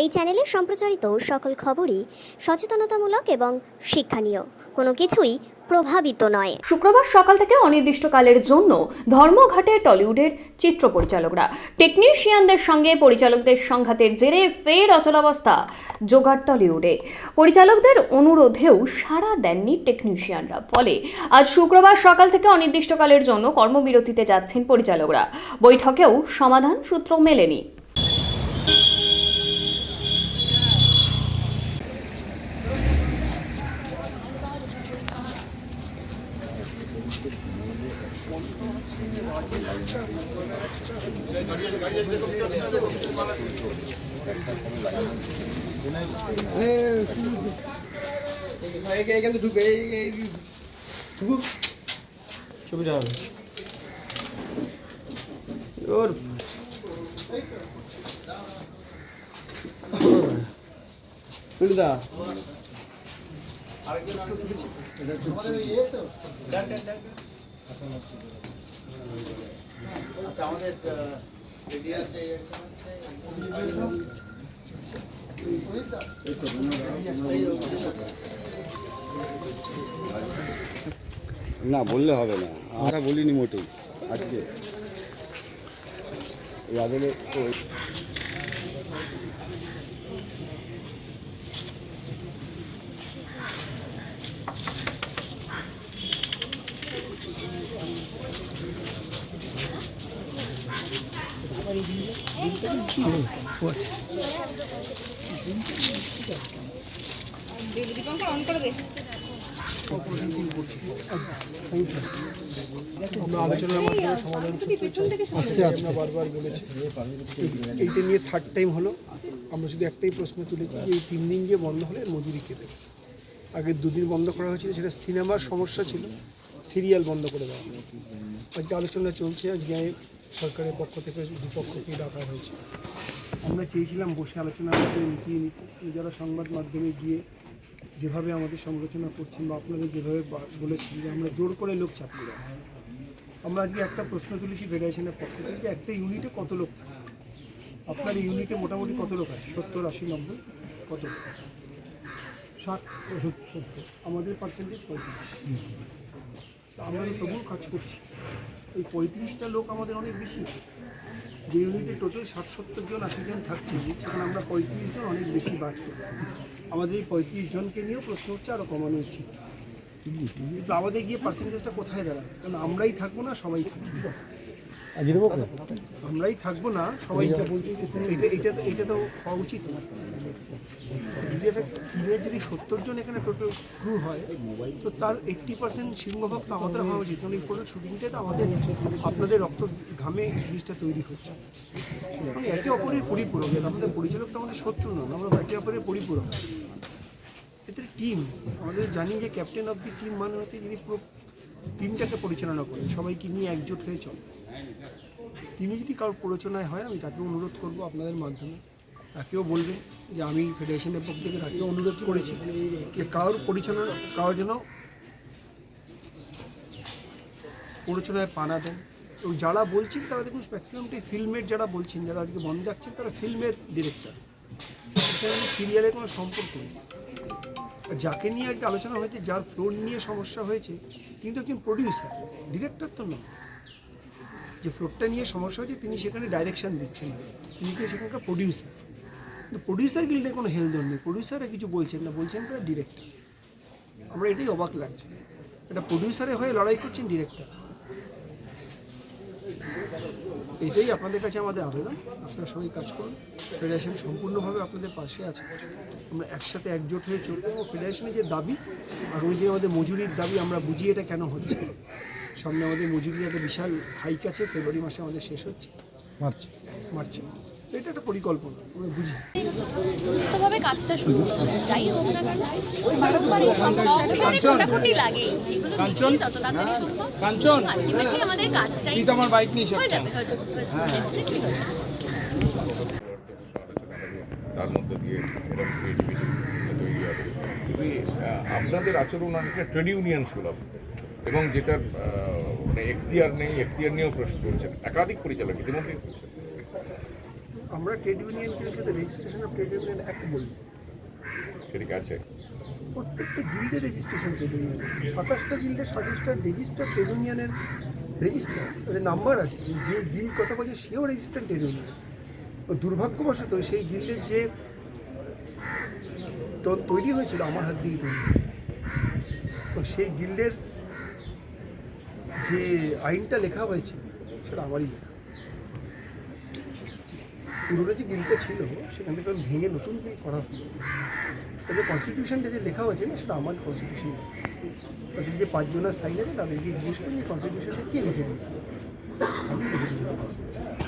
এই চ্যানেলে সম্প্রচারিত সকল খবরই সচেতনতামূলক এবং শিক্ষণীয়। কোনো কিছুই প্রভাবিত নয়। শুক্রবার সকাল থেকে অনির্দিষ্টকালের জন্য ধর্মঘাটে টলিউডের চিত্র পরিচালকরা, টেকনিশিয়ানদের সঙ্গে পরিচালকদের সংঘাতের জেরে ফের অচলাবস্থা জোগাড় টলিউডে। পরিচালকদের অনুরোধেও সাড়া দেননি টেকনিশিয়ানরা, ফলে আজ শুক্রবার সকাল থেকে অনির্দিষ্টকালের জন্য কর্মবিরতিতে যাচ্ছেন পরিচালকরা। বৈঠকেও সমাধান সূত্র মেলেনি। এখানে ঢুকে এই- এই- সুবিধা হবে ওর সুবিধা আচ্ছা না বললে হবে না। আমরা বলিনি মোটেই আজকে। এই আদলে তো আমরা আলোচনার মাধ্যমে সমাধান এইটা নিয়ে থার্ড টাইম হলো আমরা শুধু একটাই প্রশ্ন তুলেছি যে এই তিন দিন যে বন্ধ হলে মজুরি কে দেবে আগে দুদিন বন্ধ করা হয়েছিল, সেটা সিনেমার সমস্যা ছিল, সিরিয়াল বন্ধ করে দেওয়া। আজকে আলোচনা চলছে, আজকে সরকারের পক্ষ থেকে দুপক্ষকে ডাকা হয়েছে। আমরা চেয়েছিলাম বসে আলোচনা করতে নীতি। যারা সংবাদ মাধ্যমে গিয়ে যেভাবে আমাদের সমালোচনা করছেন বা আপনাদের যেভাবে বলেছেন যে আমরা জোর করে লোক চাপিয়ে দেওয়া আমরা আজকে একটা প্রশ্ন তুলেছি ফেডারেশনের পক্ষ থেকে একটা ইউনিটে কত লোক থাকে? আপনার ইউনিটে মোটামুটি কত লোক আছে? সত্তর, আশি, নব্বই? কত? লোক ষাট, সত্তর। আমাদের পার্সেন্টেজ পঁয়ত্রিশ। আমরা তবুও কাজ করছি। এই পঁয়ত্রিশটা লোক আমাদের অনেক বেশি। যে ইউনিটে টোটাল ষাট সত্তর জন আশি জন থাকছে সেখানে আমরা পঁয়ত্রিশ জন অনেক বেশি বাড়ছি। আমাদের এই পঁয়ত্রিশ জনকে নিয়েও প্রশ্ন হচ্ছে আরও কমানো উচিত কিন্তু আমাদের গিয়ে পার্সেন্টেজটা কোথায় দাঁড়ায় কারণ আমরাই থাকব না, সবাই থাকবে। আমরাই থাকব না সবাই এটা এটা তো- এটা তো হওয়া উচিত। না যদি একটা টিমের যদি সত্তর জন এখানে টোটাল ক্রু হয় তো তার এইট্টি পার্সেন্ট সিংহভাগ তো আমাদের হওয়া উচিত। কারণ এই পুরো শুটিংটা তো আমাদের আপনাদের রক্ত ঘামে জিনিসটা তৈরি হচ্ছে। একে অপরের পরিপূরক আমাদের পরিচালক তো আমাদের শত্রু নয় আমরা একে অপরের পরিপূরক। এটা টিম আমাদের জানি যে ক্যাপ্টেন অফ দি টিম মানে হচ্ছে যিনি পুরো টিমটাকে পরিচালনা করেন, সবাইকে নিয়ে একজোট হয়ে চলে। তিনি যদি কারোর প্ররোচনায় হয়, আমি তাকে অনুরোধ করব আপনাদের মাধ্যমে। তাকেও বলবেন যে আমি ফেডারেশনের পক্ষ থেকে তাকেও অনুরোধ করেছি যে কারোর পরিচালনা, কারোর যেন প্ররোচনায় পানা দেন। এবং যারা বলছেন তারা দেখুন ম্যাক্সিমামটাই ফিল্মের যারা বলছেন, যারা আজকে বন্ধ রাখছেন, তারা ফিল্মের ডিরেক্টর সিরিয়ালের কোনো সম্পর্ক নেই। যাকে নিয়ে আজকে আলোচনা হয়েছে, যার ফ্লোর নিয়ে সমস্যা হয়েছে তিনি তো একজন প্রডিউসার ডিরেক্টর তো নয় যে ফ্লোরটা নিয়ে সমস্যা হয়েছে, তিনি সেখানে ডাইরেকশন দিচ্ছেন তিনি তো সেখানকার প্রডিউসার কিন্তু প্রডিউসার গিল্ডে কোনো হেলদোর নেই। প্রডিউসাররা কিছু বলছেন না, বলছেন তারা ডিরেক্টর আমরা এটাই অবাক লাগছে। এটা প্রডিউসারে হয়ে লড়াই করছেন ডিরেক্টর এটাই আপনাদের কাছে আমাদের আবেদন। আপনারা সবাই কাজ করুন। ফেডারেশন সম্পূর্ণভাবে আপনাদের পাশে আছে। আমরা একসাথে একজোট হয়ে চলবো। এবং ফেডারেশনের যে দাবি আর ওই যে আমাদের মজুরির দাবি আমরা বুঝি এটা কেন হচ্ছে। সামনে আমাদের মজুরির একটা বিশাল হাইক আছে। ফেব্রুয়ারি মাসে আমাদের শেষ হচ্ছে। মার্চ। মার্চে। তো এটা একটা পরিকল্পনা আমরা বুঝি। সুস্থভাবে কাজটা শুরু যাই হোক না কেন বারংবার সমস্যাটা কোটাকুটি লাগে। সেগুলো মিটিয়ে যত তাড়াতাড়ি সম্ভব কাঞ্চন? আলটিমেটলি আমাদের কাজটাই তুই তো আমার বাইক নিয়ে হয়ে. তার মধ্যে দিয়ে এরকম ক্রিয়েটিভিটি তৈরি হবে। কিন্তু আপনাদের আচরণ অনেকটা ট্রেড ইউনিয়ন সুলভ। এবং যেটার মানে এখতিয়ার নেই এখতিয়ার নিয়েও প্রশ্ন করছেন একাধিক পরিচালক ইতিমধ্যেই করছেন আমরা ট্রেড ইউনিয়নকে সাথে registration of trade union act বলি। ঠিক আছে প্রত্যেকটা গিল্ডে রেজিস্ট্রেশন ট্রেড ইউনিয়ন সাতাশটা গিল্ডে সাতাশটা রেজিস্টার ট্রেড ইউনিয়নের রেজিস্টার নাম্বার আছে। যে গিল্ড কথা বলছে সেও রেজিস্টার ট্রেড ইউনিয়ন দুর্ভাগ্যবশত সেই গিল্ডের যে তৈরি হয়েছিল আমার হাত দিয়ে তৈরি। তো সেই গিল্ডের যে আইনটা লেখা হয়েছে সেটা আমারই লেখা। পুরোনো যে বিলটা ছিল সেখান থেকে ভেঙে নতুন বিল করা হলো। তবে কনস্টিটিউশনটা যে লেখা হয়েছে না সেটা আমার কনস্টিটিউশন তাদের যে পাঁচজনের সাইন আছে তাদেরকে জিজ্ঞেস করি যে কনস্টিটিউশনটা কে লিখে দিয়েছে। আমি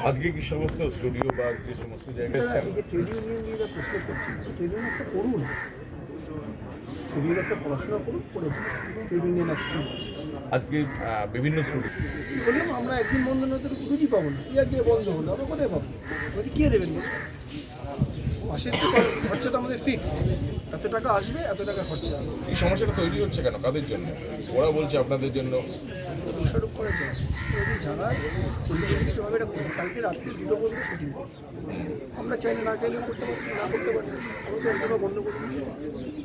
আজকে কি সমস্ত স্টুডিও বা যে সমস্ত জায়গায় ট্রেড ইউনিয়ন নিয়ে প্রশ্ন করছি ট্রেড ইউনিয়ন একটা করুন। ট্রেড একটা পড়াশোনা করুন করে বিভিন্ন একটা আজকে বিভিন্ন বললাম আমরা একদিন বন্ধ না তো খুঁজি পাবো না। কি একদিন বন্ধ হলো? আমরা কোথায় পাবো? কে দেবেন? মাসের তো খরচা তো আমাদের ফিক্সড এত টাকা আসবে এত টাকা খরচা এই সমস্যাটা তৈরি হচ্ছে কেন? কাদের জন্য? ওরা বলছে আপনাদের জন্য। দোষারোপ করা যায় যদি যারা পরিকল্পিতভাবে এটা করবে কালকে রাত্রি দুটো পর্যন্ত শুটিং করছে আমরা চাইলে না চাইলে করতে পারি না করতে পারি আমাদের একজনও বন্ধ করে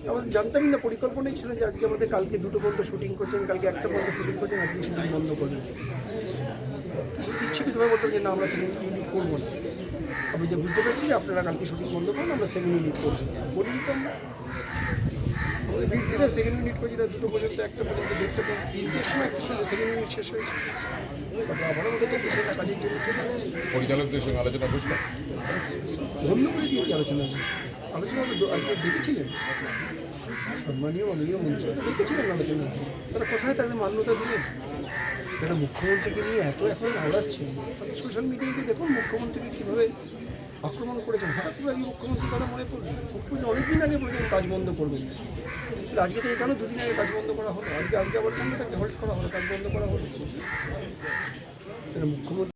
আমাদের জানতামই না পরিকল্পনাই ছিল যে আজকে আমাদের কালকে দুটো পর্যন্ত শুটিং করছেন কালকে একটা পর্যন্ত শুটিং করছেন আজকে শুটিং বন্ধ করবেন ইচ্ছাকৃতভাবে বলতাম যে না আমরা ইউনিট করব না। আমি যে বুঝতে পারছি যে আপনারা কালকে শুটিং বন্ধ করুন আমরা সেকেন্ড ইউনিট করব। বলি তো আমরা বিট দিলে সেকেন্ড ইউনিট করছি দুটো পর্যন্ত একটা পর্যন্ত দেখতে পাবো। তিনটের সময় একটা সময় সেকেন্ড ইউনিট শেষ হয়েছে। পরিচালকদের সঙ্গে আলোচনা বসলেন বন্ধ করে দিয়ে কি আলোচনা আজকে দেখেছিলেন। সম্মানীয় মাননীয় মন্ত্রী তো দেখেছিলেন আলোচনা। তারা কোথায় তাদের মান্যতা দিলেন? যারা মুখ্যমন্ত্রীকে নিয়ে এত এখন আওড়াচ্ছে সোশ্যাল মিডিয়ায় গিয়ে দেখুন মুখ্যমন্ত্রীকে কীভাবে আক্রমণ করেছেন। হঠাৎ করে আগে মুখ্যমন্ত্রী কথা মনে পড়ল মুখ্যমন্ত্রী অনেকদিন আগে বলেছেন কাজ বন্ধ করবেন তাহলে আজকে তো কেন দুদিন আগে কাজ বন্ধ করা হলো? আজকে আজকে আবার কেন তাকে হোল্ড করা হলো, কাজ বন্ধ করা হলো। মুখ্যমন্ত্রী